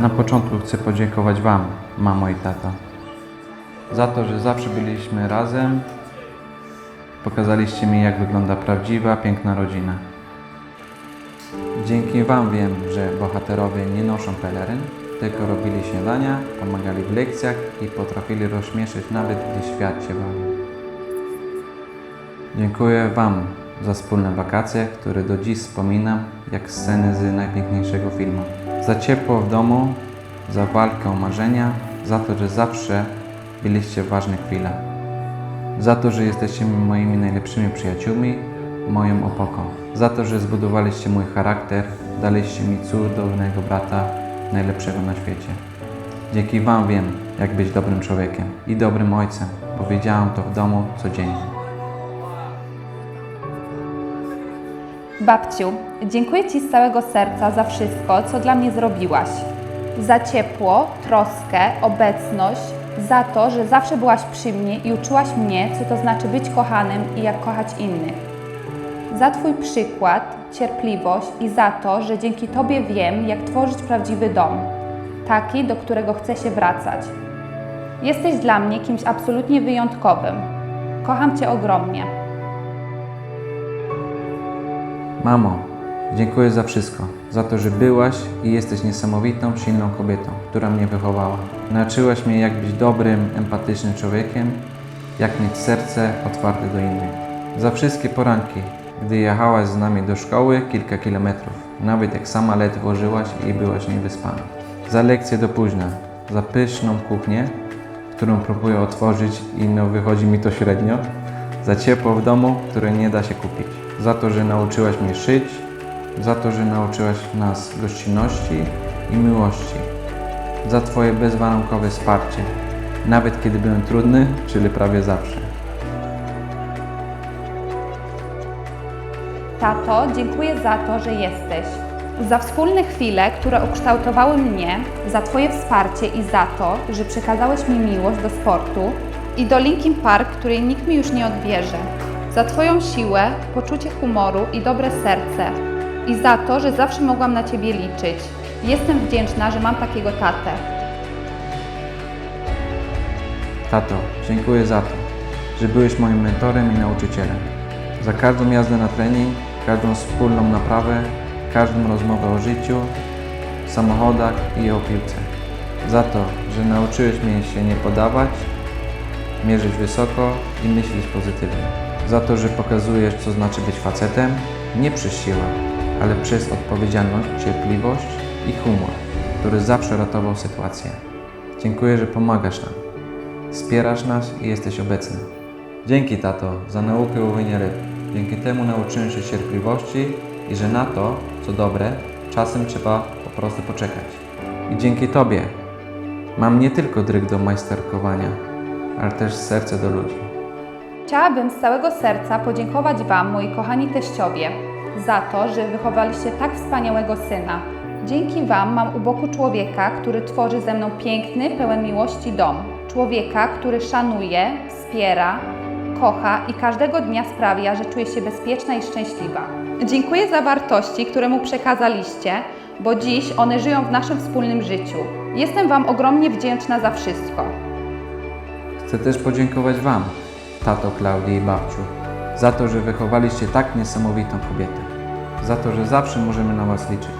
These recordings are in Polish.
Na początku chcę podziękować Wam, mamo i tato, za to, że zawsze byliśmy razem. Pokazaliście mi, jak wygląda prawdziwa, piękna rodzina. Dzięki Wam wiem, że bohaterowie nie noszą peleryn, tylko robili śniadania, pomagali w lekcjach i potrafili rozśmieszyć nawet, gdy świat się walił. Dziękuję Wam za wspólne wakacje, które do dziś wspominam jak sceny z najpiękniejszego filmu. Za ciepło w domu, za walkę o marzenia, za to, że zawsze byliście w ważnych chwilach. Za to, że jesteście moimi najlepszymi przyjaciółmi, moją opoką. Za to, że zbudowaliście mój charakter, daliście mi cudownego brata, najlepszego na świecie. Dzięki Wam wiem, jak być dobrym człowiekiem i dobrym ojcem. Powiedziałam to w domu codziennie. Babciu, dziękuję Ci z całego serca za wszystko, co dla mnie zrobiłaś. Za ciepło, troskę, obecność, za to, że zawsze byłaś przy mnie i uczyłaś mnie, co to znaczy być kochanym i jak kochać innych. Za Twój przykład, cierpliwość i za to, że dzięki Tobie wiem, jak tworzyć prawdziwy dom, taki, do którego chcę się wracać. Jesteś dla mnie kimś absolutnie wyjątkowym. Kocham Cię ogromnie. Mamo, dziękuję za wszystko. Za to, że byłaś i jesteś niesamowitą, silną kobietą, która mnie wychowała. Nauczyłaś mnie, jak być dobrym, empatycznym człowiekiem, jak mieć serce otwarte do innych. Za wszystkie poranki, gdy jechałaś z nami do szkoły kilka kilometrów, nawet jak sama ledwo żyłaś i byłaś niewyspana. Za lekcje do późna, za pyszną kuchnię, którą próbuję otworzyć i no wychodzi mi to średnio. Za ciepło w domu, które nie da się kupić. Za to, że nauczyłaś mnie szyć. Za to, że nauczyłaś nas gościnności i miłości. Za Twoje bezwarunkowe wsparcie. Nawet kiedy byłem trudny, czyli prawie zawsze. Tato, dziękuję za to, że jesteś. Za wspólne chwile, które ukształtowały mnie, za Twoje wsparcie i za to, że przekazałeś mi miłość do sportu i do Linkin Park, której nikt mi już nie odbierze. Za Twoją siłę, poczucie humoru i dobre serce. I za to, że zawsze mogłam na Ciebie liczyć. Jestem wdzięczna, że mam takiego tatę. Tato, dziękuję za to, że byłeś moim mentorem i nauczycielem. Za każdą jazdę na trening, każdą wspólną naprawę, każdą rozmowę o życiu, samochodach i o piłce. Za to, że nauczyłeś mnie się nie podawać, mierzyć wysoko i myśleć pozytywnie. Za to, że pokazujesz, co znaczy być facetem, nie przez siłę, ale przez odpowiedzialność, cierpliwość i humor, który zawsze ratował sytuację. Dziękuję, że pomagasz nam. Wspierasz nas i jesteś obecny. Dzięki, tato, za naukę łowienia ryb. Dzięki temu nauczyłem się cierpliwości i że na to, co dobre, czasem trzeba po prostu poczekać. I dzięki Tobie mam nie tylko dryg do majsterkowania, ale też serce do ludzi. Chciałabym z całego serca podziękować Wam, moi kochani teściowie, za to, że wychowaliście tak wspaniałego syna. Dzięki Wam mam u boku człowieka, który tworzy ze mną piękny, pełen miłości dom. Człowieka, który szanuje, wspiera, kocha i każdego dnia sprawia, że czuję się bezpieczna i szczęśliwa. Dziękuję za wartości, które mu przekazaliście, bo dziś one żyją w naszym wspólnym życiu. Jestem Wam ogromnie wdzięczna za wszystko. Chcę też podziękować Wam, tato Klaudii i babciu, za to, że wychowaliście tak niesamowitą kobietę. Za to, że zawsze możemy na Was liczyć.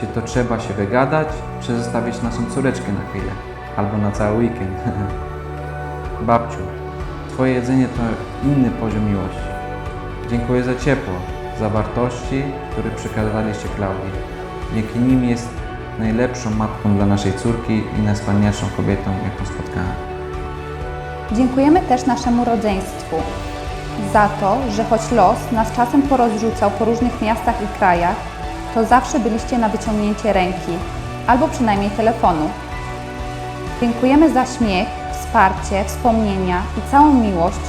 Czy to trzeba się wygadać, czy zostawić naszą córeczkę na chwilę, albo na cały weekend. Babciu, Twoje jedzenie to inny poziom miłości. Dziękuję za ciepło, za wartości, które przekazaliście Klaudii. Dzięki nim jest najlepszą matką dla naszej córki i najwspanialszą kobietą, jaką spotkałem. Dziękujemy też naszemu rodzeństwu za to, że choć los nas czasem porozrzucał po różnych miastach i krajach, to zawsze byliście na wyciągnięcie ręki albo przynajmniej telefonu. Dziękujemy za śmiech, wsparcie, wspomnienia i całą miłość,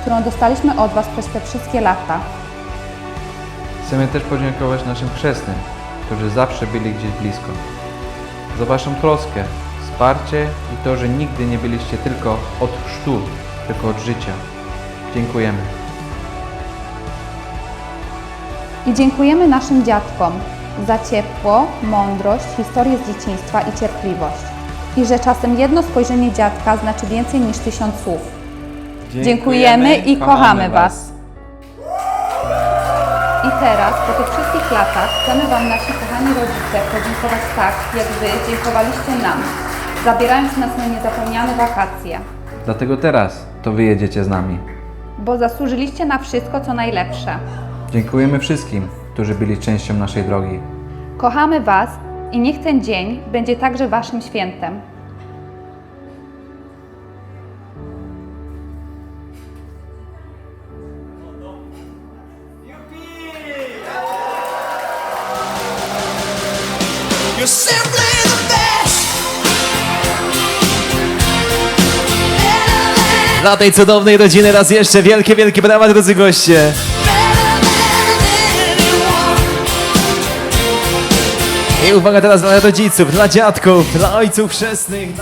którą dostaliśmy od Was przez te wszystkie lata. Chcemy też podziękować naszym chrzestnym, którzy zawsze byli gdzieś blisko. Za Waszą troskę, wsparcie i to, że nigdy nie byliście tylko od chrztu, tylko od życia. Dziękujemy. I dziękujemy naszym dziadkom za ciepło, mądrość, historię z dzieciństwa i cierpliwość. I że czasem jedno spojrzenie dziadka znaczy więcej niż tysiąc słów. Dziękujemy i kochamy Was. I teraz, po tych wszystkich latach, chcemy Wam, nasi kochani rodzice, podziękować tak, jak Wy dziękowaliście nam, zabierając nas na niezapomniane wakacje, Dlatego teraz to wy jedziecie z nami. bo zasłużyliście na wszystko, co najlepsze. Dziękujemy wszystkim, którzy byli częścią naszej drogi. Kochamy Was i niech ten dzień będzie także Waszym świętem. You're simply Dla tej cudownej rodziny raz jeszcze wielkie, wielkie brawa, drodzy goście. I uwaga teraz dla rodziców, dla dziadków, dla ojców chrzestnych.